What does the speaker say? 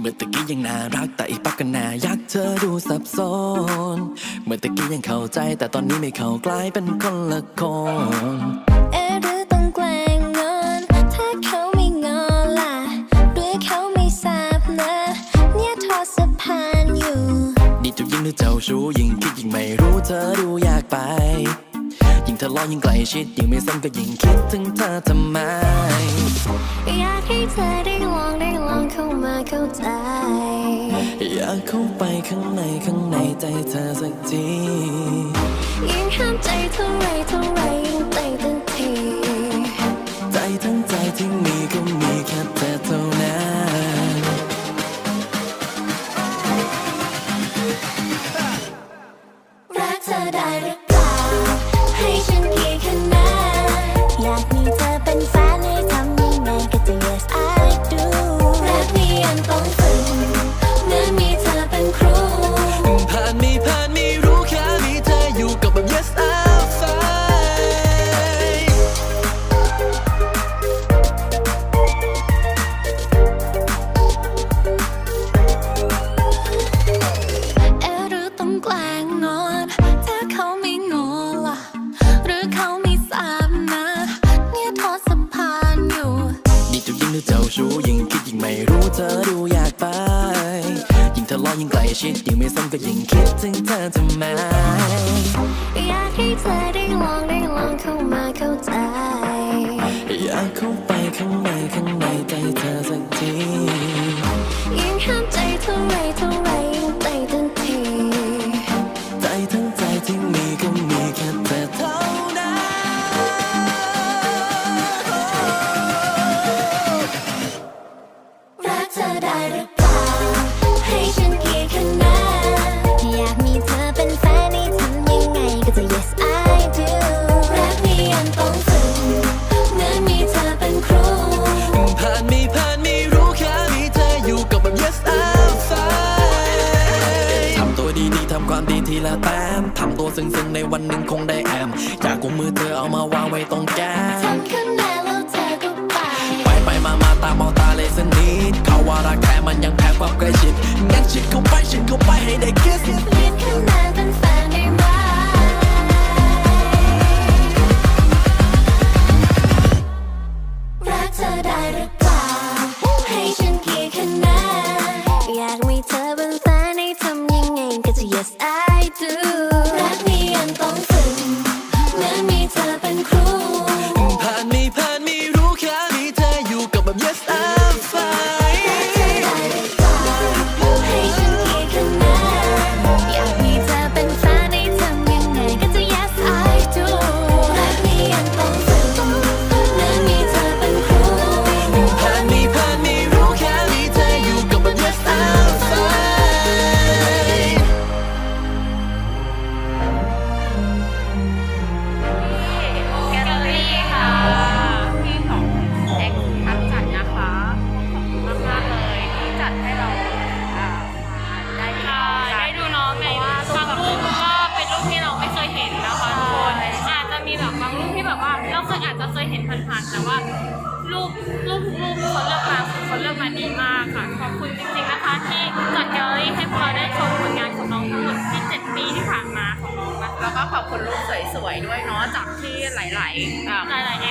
เมื่อกี้ยังน่ารักแต่อีกปักกันน่ายักเธอดูสับสน เมื่อตะกี้ยังเข้าใจแต่ตอนนี้ไม่เข้ากลายเป็นคนละคน เอ๊หรือต้องแกล้งงอน ถ้าเขาไม่งอนล่ะ ด้วยเขาไม่ทราบนะ เนี่ยทอสะพานอยู่ นี่จ้ายิ่งหรือเจ้าชู้ยิ่งคิดยิ่งไม่รู้เธอดูอยากไป งทะเลาะยิ่งใกล้ชิดยิ่งไม่ซ้ำก็ยิ่งคิดถึงเธอทำไม อยากให้เธอได้ลองได้ลองเข้ามาเข้าใจ อยากเข้าไปข้างในข้างในใจเธอสักที ยิ่งห้ามใจเท่าไร เธอดูอยากไป ยิ่งทะเลาะยิ่งใกล้ชิดยิ่งไม่สนก็ยิ่งคิดถึงเธอทำไม อยากให้เธอได้ลองได้ลองเข้ามาเข้าใจ อยากเข้าไปข้างในข้างในใจเธอสักที ทำตัวซึ้งๆในวันหนึ่งคงได้แอมอยากกุมมือเธอเอามาวางไว้ตรงแก้มทำคะแนนแล้วเธอก็ไป ไปไปมามาตามมองตาเลยสนิทเขาว่ารักแท้มันยังแพ้ความใกล้ชิดงั้นชิดเข้าไปชิดเข้าไปให้ได้คิสเรียนคะแนนเป็นแฟนได้ไหมรักเธอได้หรือเปล่าให้ฉันกี่คะแนนอยากมีเธอเป็นแฟนให้ทำยังไงก็จะ yes I do ผ่า จัดให้เราอ่าได้ค่ะได้ดูน้องในบางรูปก็เป็นรูปที่เราไม่เคยเห็นนะคะทุกคนอาจจะมีแบบบางรูปที่แบบว่า เราเคยอาจจะเคยเห็นผ่านๆแต่ว่ารูปรูปรูปเขาเลือกมาคือเขาเลือกมาดีมากค่ะขอบคุณจริงๆนะคะที่จัดแกลเลอรี่ให้พวกเราได้ชมผลงานของน้องทั้งหมดที่7ปีที่ผ่านมาของน้องนะคะแล้วก็ขอบคุณรูปสวยๆด้วยเนาะจากที่หลายๆอ่า หลายๆ